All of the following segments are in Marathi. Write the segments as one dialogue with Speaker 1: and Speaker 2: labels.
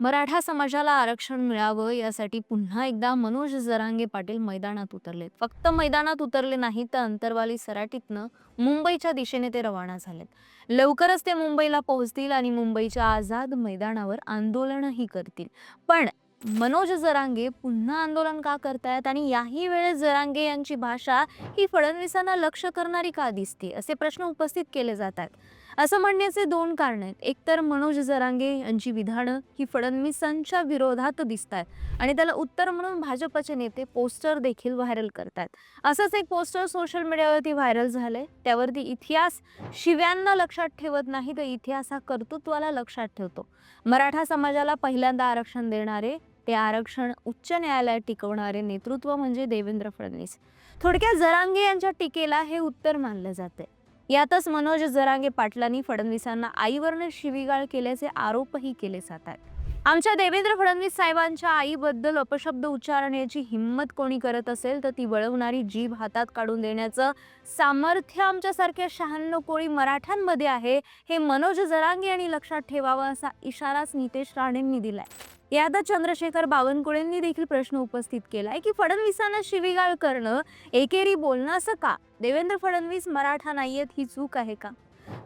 Speaker 1: मराठा समाजाला आरक्षण मिळावं यासाठी पुन्हा एकदा मनोज जरांगे पाटील मैदानात उतरलेत. फक्त मैदानात उतरले नाही तर अंतरवाली सराटीतनं मुंबईच्या दिशेने ते रवाना झालेत. लवकरच ते मुंबईला पोहोचतील आणि मुंबईच्या आझाद मैदानावर आंदोलनही करतील. पण मनोज जरांगे पुन्हा आंदोलन का करतायत आणि याही वेळेस जरांगे यांची भाषा ही फडणवीसांना लक्ष करणारी का दिसते असे प्रश्न उपस्थित केले जात आहेत असं म्हणण्याचे दोन कारण आहेत. एकतर मनोज जरांगे यांची विधानं ही फडणवीसांच्या विरोधात दिसत आहेत आणि त्याला उत्तर म्हणून भाजपचे नेते पोस्टर देखील व्हायरल करतात असंच एक पोस्टर सोशल मीडियावरती व्हायरल झालंय. त्यावरती इतिहास शिव्यांना लक्षात ठेवत नाही तर इतिहास हा कर्तृत्वाला लक्षात ठेवतो. मराठा समाजाला पहिल्यांदा आरक्षण देणारे ते आरक्षण उच्च न्यायालयात टिकवणारे नेतृत्व म्हणजे देवेंद्र फडणवीस. थोडक्यात जरांगे यांच्या टीकेला हे उत्तर मानलं जाते यातच मनोज जरांगे पाटलांनी फडणवीसांना आईवरनं शिवीगाळ केल्याचे आरोपही केले जात आहेत. आमच्या देवेंद्र फडणवीस साहेबांच्या आईबद्दल अपशब्द उच्चारण्याची हिंमत कोणी करत असेल तर ती वळवणारी जीभ हातात काढून देण्याचं सामर्थ्य आमच्यासारख्या शहाण्णव कोळी मराठ्यांमध्ये आहे हे मनोज जरांगे यांनी लक्षात ठेवावं असा इशाराच नितेश राणेंनी दिलाय. याद चंद्रशेखर बावनकुळेंनी देखील प्रश्न उपस्थित केलाय की फडणवीसांना शिवीगाळ करणं एकेरी बोलणं असं का? देवेंद्र फडणवीस मराठा नाहीयेत ही चूक आहे का?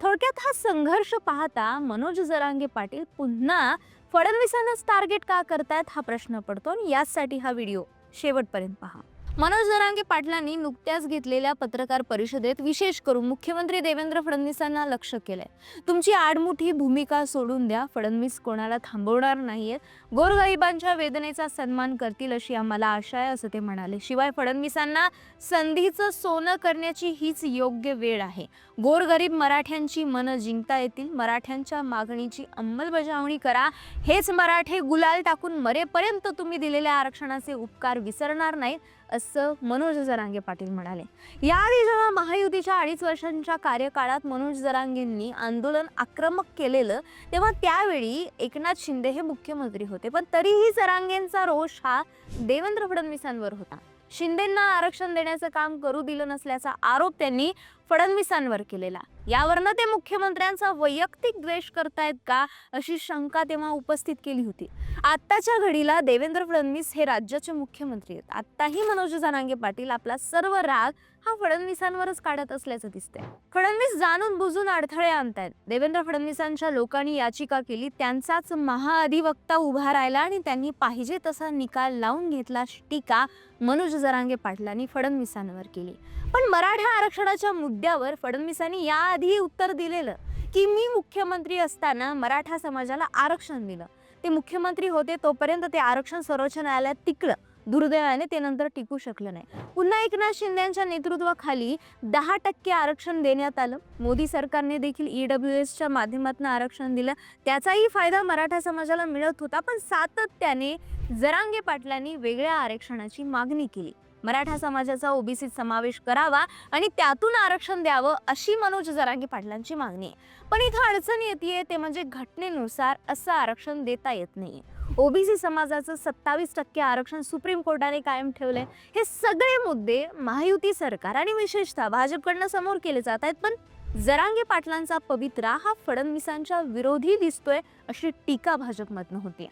Speaker 1: थोडक्यात हा संघर्ष पाहता मनोज जरांगे पाटील पुन्हा फडणवीसांनाच टार्गेट का करतायत हा प्रश्न पडतो आणि याचसाठी हा व्हिडिओ शेवटपर्यंत पहा. मनोज दरांगे पाटलांनी नुकत्याच घेतलेल्या पत्रकार परिषदेत विशेष करून मुख्यमंत्री देवेंद्र फडणवीसांना लक्ष केलंय. तुमची आडमुठी भूमिका सोडून द्या. फडणवीस कोणाला थांबवणार नाहीयेत. गोरगरिबांच्या वेदनेचा सन्मान करतील अशी आम्हाला आशा आहे असं ते म्हणाले. शिवाय फडणवीसांना संधीचं सोनं करण्याची हीच योग्य वेळ आहे. गोरगरीब मराठ्यांची मनं जिंकता येतील. मराठ्यांच्या मागणीची अंमलबजावणी करा. हेच मराठे गुलाल टाकून मरेपर्यंत तुम्ही दिलेल्या आरक्षणाचे उपकार विसरणार नाहीत. असं मनोज जरांगे पाटील म्हणाले. याआधी जेव्हा महायुतीच्या अडीच वर्षांच्या कार्यकाळात मनोज जरांगेंनी आंदोलन आक्रमक केलेलं तेव्हा त्यावेळी एकनाथ शिंदे हे मुख्यमंत्री होते. पण तरीही जरांगेंचा रोष हा देवेंद्र फडणवीसांवर होता. शिंदेंना आरक्षण देण्याचं काम करू दिलं नसल्याचा आरोप त्यांनी फडणवीसांवर केलेला. यावरनं ते मुख्यमंत्र्यांचा वैयक्तिक द्वेष करतायत का अशी शंका तेव्हा उपस्थित केली होती. आत्ताच्या घडीला देवेंद्र फडणवीस हे राज्याचे मुख्यमंत्री आहेत. आत्ताही मनोज जनांगे पाटील आपला सर्व राग हा फडणवीसांवरच काढत असल्याचं दिसतंय. फडणवीस जाणून बुजून अडथळे आणतायत. देवेंद्र फडणवीसांच्या लोकांनी याचिका केली त्यांचाच महाअधिवक्ता उभा राहिला आणि त्यांनी पाहिजे तसा निकाल लावून घेतला टीका मनोज जरांगे पाटलांनी फडणवीसांवर केली. पण मराठा आरक्षणाच्या मुद्द्यावर फडणवीसांनी याआधी उत्तर दिलेलं की मी मुख्यमंत्री असताना मराठा समाजाला आरक्षण दिलं. ते मुख्यमंत्री होते तोपर्यंत ते आरक्षण सर्वोच्च न्यायालयात टिकलं. दुर्दैवाने ते नंतर टिकू शकलं नाही. पुन्हा एकनाथ शिंदेच्या नेतृत्वाखाली दहा टक्के आरक्षण देण्यात आलं. मोदी सरकारने देखील ई डब्ल्यू एसच्या माध्यमातून आरक्षण दिलं. त्याचाही फायदा मराठा समाजाला मिळत होता पण सातत्याने जरांगे पाटलांनी वेगळ्या आरक्षणाची मागणी केली. मराठा समाजाचा ओबीसीत समावेश करावा आणि त्यातून आरक्षण द्यावं अशी मनोज जरांगी पाटलांची मागणी आहे. पण इथं अडचण येते ते म्हणजे घटनेनुसार असं आरक्षण देता येत नाही. ओबीसी समाजाचं सत्तावीस टक्के आरक्षण सुप्रीम कोर्टाने कायम ठेवलंय. हे सगळे मुद्दे महायुती सरकार आणि विशेषतः भाजपकडनं समोर केले जात आहेत. पण जरांगे पाटलांचा पवित्रा हा फडणवीसांच्या विरोधी दिसतोय अशी टीका भाजपमधनं होती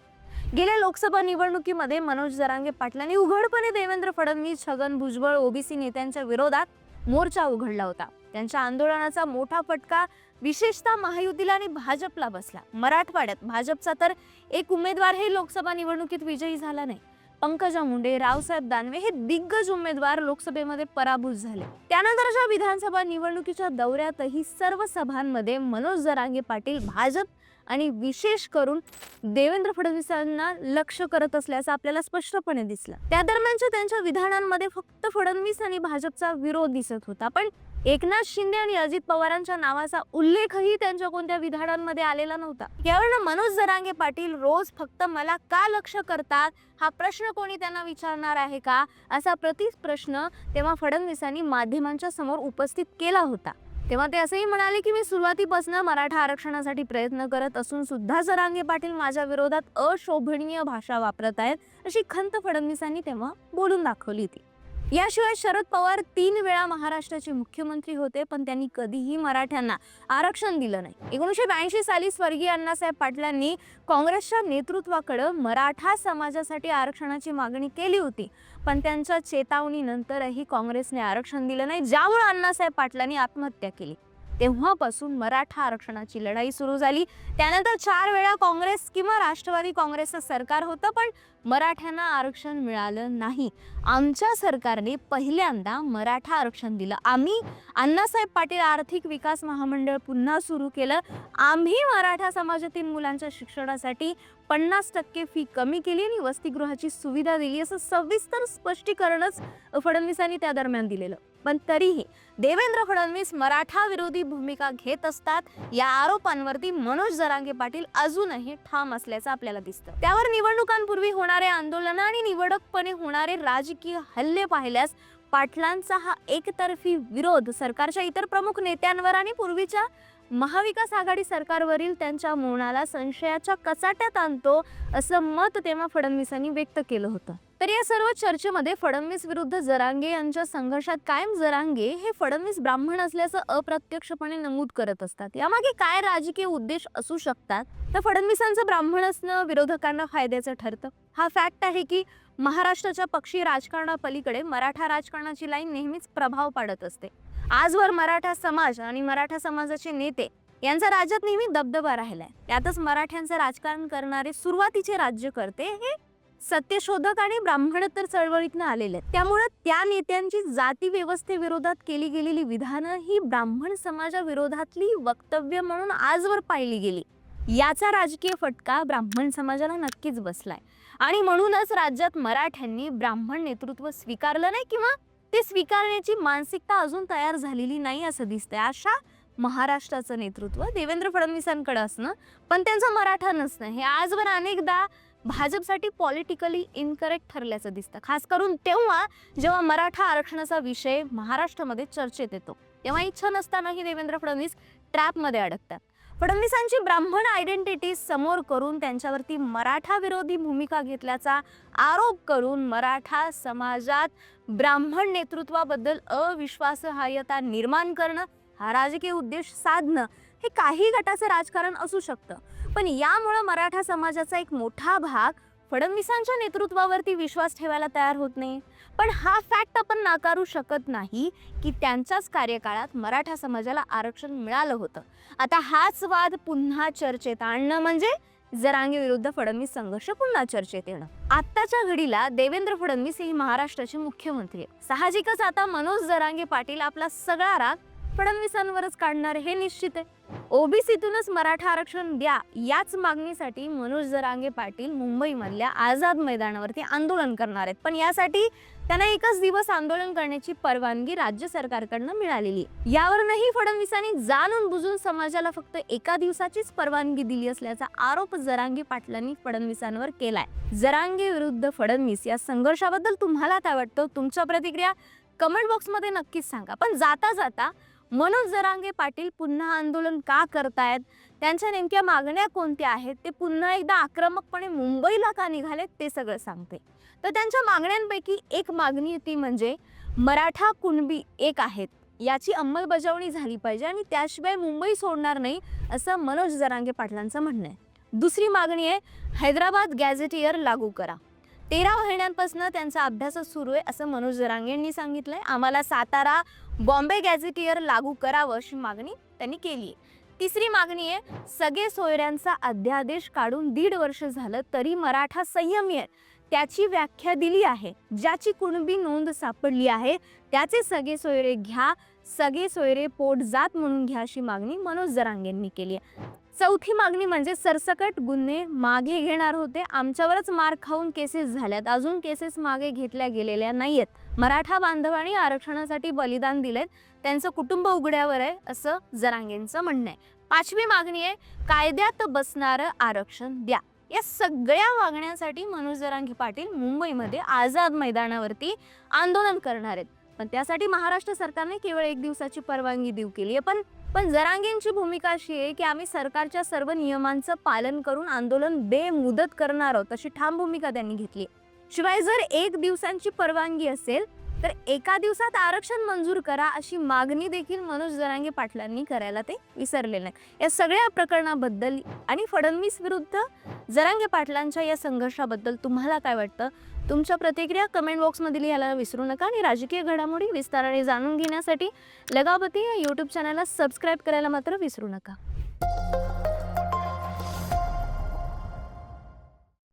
Speaker 1: गेल्या लोकसभा निवडणुकीमध्ये मनोज जरांगे पाटलांनी उघडपणे देवेंद्र फडणवीस छगन भुजबळ ओबीसी नेत्यांच्या विरोधात मोर्चा उघडला होता. त्यांच्या आंदोलनाचा मोठा फटका विशेषतः महायुतीला आणि भाजपला बसला. मराठवाड्यात भाजपचा तर एक उमेदवार हे लोकसभा निवडणुकीत विजयी झाला नाही. पंकजा मुंडे रावसाहेब दानवे हे दिग्गज उमेदवार लोकसभेमध्ये पराभूत झाले. त्यानंतरच्या विधानसभा निवडणुकीच्या दौऱ्यातही सर्व सभांमध्ये मनोज जरांगे पाटील भाजप आणि विशेष करून देवेंद्र फडणवीसांना लक्ष करत असल्याचं आपल्याला स्पष्टपणे दिसलं. त्या दरम्यानच्या त्यांच्या विधानांमध्ये फक्त फडणवीस आणि भाजपचा विरोध दिसत होता. पण एकनाथ शिंदे आणि अजित पवारांच्या नावाचा उल्लेखही त्यांच्या कोणत्या विधानांमध्ये आलेला नव्हता. यावरनं मनोज जरांगे पाटील रोज फक्त मला का लक्ष करतात? हा प्रश्न कोणी त्यांना विचारणार आहे का? असा प्रति प्रश्न तेव्हा फडणवीसांनी माध्यमांच्या समोर उपस्थित केला होता. तेव्हा ते असंही म्हणाले की मी सुरुवातीपासून मराठा आरक्षणासाठी प्रयत्न करत असून सुद्धा जरांगे पाटील माझ्या विरोधात अशोभनीय भाषा वापरत आहेत अशी खंत फडणवीसांनी तेव्हा बोलून दाखवली होती. याशिवाय शरद पवार तीन वेळा महाराष्ट्राचे मुख्यमंत्री होते पण त्यांनी कधीही मराठ्यांना आरक्षण दिलं नाही. एकोणीसशे ब्याऐंशी साली स्वर्गीय अण्णासाहेब पाटलांनी काँग्रेसच्या नेतृत्वाकडं मराठा समाजासाठी आरक्षणाची मागणी केली होती पण त्यांच्या चेतावणीनंतरही काँग्रेसने आरक्षण दिलं नाही ज्यामुळे अण्णासाहेब पाटलांनी आत्महत्या केली. तेव्हापासून मराठा आरक्षणाची लढाई सुरू झाली. त्यानंतर चार वेळा काँग्रेस किंवा राष्ट्रवादी काँग्रेसचं सरकार होतं पण मराठ्यांना आरक्षण मिळालं नाही. आमच्या सरकारने पहिल्यांदा मराठा आरक्षण दिलं. आम्ही अण्णासाहेब पाटील आर्थिक विकास महामंडळ पुन्हा सुरू केलं. आम्ही मराठा समाजातील मुलांच्या शिक्षणासाठी पन्नास टक्के फी कमी केली आणि वसतिगृहाची सुविधा दिली असं सविस्तर स्पष्टीकरणच फडणवीसांनी त्या दरम्यान दिलेलं. पण तरीही देवेंद्र फडणवीस मराठा विरोधी भूमिका घेत असतात या आरोपांवरती मनोज जरांगे पाटील अजूनही ठाम असल्याचं आपल्याला दिसतं. त्यावर निवडणुकांपूर्वी होणारे आंदोलन आणि निवडकपणे होणारे राजकीय हल्ले पाहिल्यास पाटलांचा हा एकतर्फी विरोध सरकारच्या इतर प्रमुख नेत्यांवर आणि पूर्वीच्या महाविकास आघाडी सरकारवरील त्यांच्या मौनाला संशयाच्या कचाट्यात आणतो असं मत तेव्हा फडणवीसांनी व्यक्त केलं होतं. तर या सर्व चर्चेमध्ये फडणवीस विरुद्ध जरांगे यांच्या संघर्षात कायम जरांगे हे फडणवीस ब्राह्मण असल्याचं अप्रत्यक्षपणे नमूद करत असतात. यामागे काय राजकीय उद्देश असू शकतात? तर फडणवीसांचं ब्राह्मण असणं विरोधकांना फायद्याचं ठरतं. हा फॅक्ट आहे की महाराष्ट्राच्या पक्षी राजकारणापलीकडे मराठा राजकारणाची लाईन नेहमीच प्रभाव पाडत असते. आजवर मराठा समाज आणि मराठा समाजाचे नेते यांचा राज्यात नेहमी दबदबा राहिलाय. त्यातच मराठ्यांचं राजकारण करणारे सुरुवातीचे राज्यकर्ते हे सत्यशोधक आणि ब्राह्मणोत्तर चळवळीतनं आलेले आहेत. त्यामुळे त्या नेत्यांची जाती व्यवस्थेविरोधात केली गेलेली विधानं ही ब्राह्मण समाजाविरोधातली वक्तव्य म्हणून आजवर पाळली गेली. याचा राजकीय फटका ब्राह्मण समाजाला नक्कीच बसलाय. आणि म्हणूनच राज्यात मराठ्यांनी ब्राह्मण नेतृत्व स्वीकारलं नाही किंवा ते स्वीकारण्याची मानसिकता अजून तयार झालेली नाही असं दिसतंय. अशा महाराष्ट्राचं नेतृत्व देवेंद्र फडणवीसांकडे असणं पण त्यांचं मराठा नसणं हे आजवर अनेकदा भाजपसाठी पॉलिटिकली इनकरेक्ट ठरल्याचं दिसतं. खास करून तेव्हा जेव्हा मराठा आरक्षणाचा विषय महाराष्ट्रामध्ये चर्चेत येतो तेव्हा इच्छा नसतानाही देवेंद्र फडणवीस ट्रॅपमध्ये अडकतात. फडणवीसांची ब्राह्मण आयडेंटिटी समोर करून त्यांच्यावरती मराठा विरोधी भूमिका घेतल्याचा आरोप करून मराठा समाजात ब्राह्मण नेतृत्वाबद्दल अविश्वासहाय्यता निर्माण करणं हा राजकीय उद्देश साधणं हे काही गटाचं राजकारण असू शकतं. पण यामुळं मराठा समाजाचा एक मोठा भाग फडणवीसांच्या नेतृत्वावरती विश्वास ठेवायला तयार होत नाही. पण हा फॅक्ट आपण नाकारू शकत नाही की त्यांच्याच कार्यकाळात मराठा समाजाला आरक्षण मिळालं होतं. आता हाच वाद पुन्हा चर्चेत आणणं म्हणजे जरांगे विरुद्ध फडणवीस संघर्ष पुन्हा चर्चेत येणं. आत्ताच्या घडीला देवेंद्र फडणवीस हे महाराष्ट्राचे मुख्यमंत्री आहेत. साहजिकच आता मनोज जरांगे पाटील आपला सगळा राग फडणवीसांवरच काढणार हे निश्चित आहे. ओबीसीतूनच मराठा आरक्षण द्या याच मागणीसाठी मनोज जरांगे पाटील मुंबईमधल्या आझाद मैदानावरती आंदोलन करणार आहेत. पण यासाठी त्यांना एकच दिवस आंदोलन करण्याची परवानगी राज्य सरकारकडनं मिळालेली यावरूनही फडणवीसांनी जाणून बुजून समाजाला फक्त एका दिवसाचीच परवानगी दिली असल्याचा आरोप जरांगे पाटलांनी फडणवीसांवर केलाय. जरांगे विरुद्ध फडणवीस या संघर्षाबद्दल तुम्हाला काय वाटतं? तुमच्या प्रतिक्रिया कमेंट बॉक्समध्ये नक्कीच सांगा. पण जाता जाता मनोज जरांगे पाटील पुन्हा आंदोलन का करतायत? त्यांच्या नेमक्या मागण्या कोणत्या आहेत? ते पुन्हा एकदा आक्रमकपणे मुंबईला का निघालेत ते सगळं सांगते. तर त्यांच्या मागण्यांपैकी एक मागणी ती म्हणजे मराठा कुणबी एक आहेत. याची अंमलबजावणी झाली पाहिजे आणि त्याशिवाय मुंबई सोडणार नाही असं मनोज जरांगे पाटलांचं म्हणणं आहे. दुसरी मागणी आहे हैदराबाद गॅझेटियर लागू करा. तेरा महिन्यांपासून त्यांचा अभ्यास सुरू आहे असं मनोज जरांगे यांनी सांगितलंय. आम्हाला सातारा बॉम्बे गॅझेटियर लागू करावं अशी मागणी त्यांनी केली आहे. तिसरी मागणी आहे सगळे सोयऱ्यांचा अध्यादेश काढून दीड वर्ष झालं तरी मराठा संयमी आहे. त्याची व्याख्या दिली आहे ज्याची कुणबी नोंद सापडली आहे त्याचे सगळे सोयरे घ्या सगळे सोयरे पोट जात म्हणून घ्या अशी मागणी मनोज जरांगेंनी केली आहे. चौथी मागणी म्हणजे सरसकट गुन्हे मागे घेणार होते. आमच्यावरच मार खाऊन केसेस झाल्यात. अजून केसेस मागे घेतल्या गेलेल्या नाहीयेत. मराठा बांधवांनी आरक्षणासाठी बलिदान दिलेत त्यांचं कुटुंब उघड्यावर आहे असं जरांगेंचं म्हणणं आहे. पाचवी मागणी आहे कायद्यात बसणारं आरक्षण द्या. या सगळ्या मागण्यांसाठी मनोज जरांगे पाटील मुंबईमध्ये आझाद मैदानावरती आंदोलन करणार आहेत. पण त्यासाठी महाराष्ट्र सरकारने केवळ एक दिवसाची परवानगी देऊ केली आहे. पण पण जरांगेंची भूमिका अशी आहे की आम्ही सरकारच्या सर्व नियमांचं पालन करून आंदोलन बेमुदत करणार आहोत अशी ठाम भूमिका त्यांनी घेतली शिवाय जर एक दिवसांची परवानगी असेल तर एका दिवसात आरक्षण मंजूर करा अशी मागणी देखील मनोज जरांगे पाटलांनी करायला ते विसरले नाही या सगळ्या प्रकरणाबद्दल आणि फडणवीस विरुद्ध जरांगे पाटलांच्या या संघर्षाबद्दल तुम्हाला काय वाटतं? तुमच्या प्रतिक्रिया कमेंट बॉक्समध्ये लिहायला विसरू नका आणि राजकीय घडामोडी विस्ताराने जाणून घेण्यासाठी लगावती या यूट्यूब चॅनलला सबस्क्राईब करायला मात्र विसरू नका.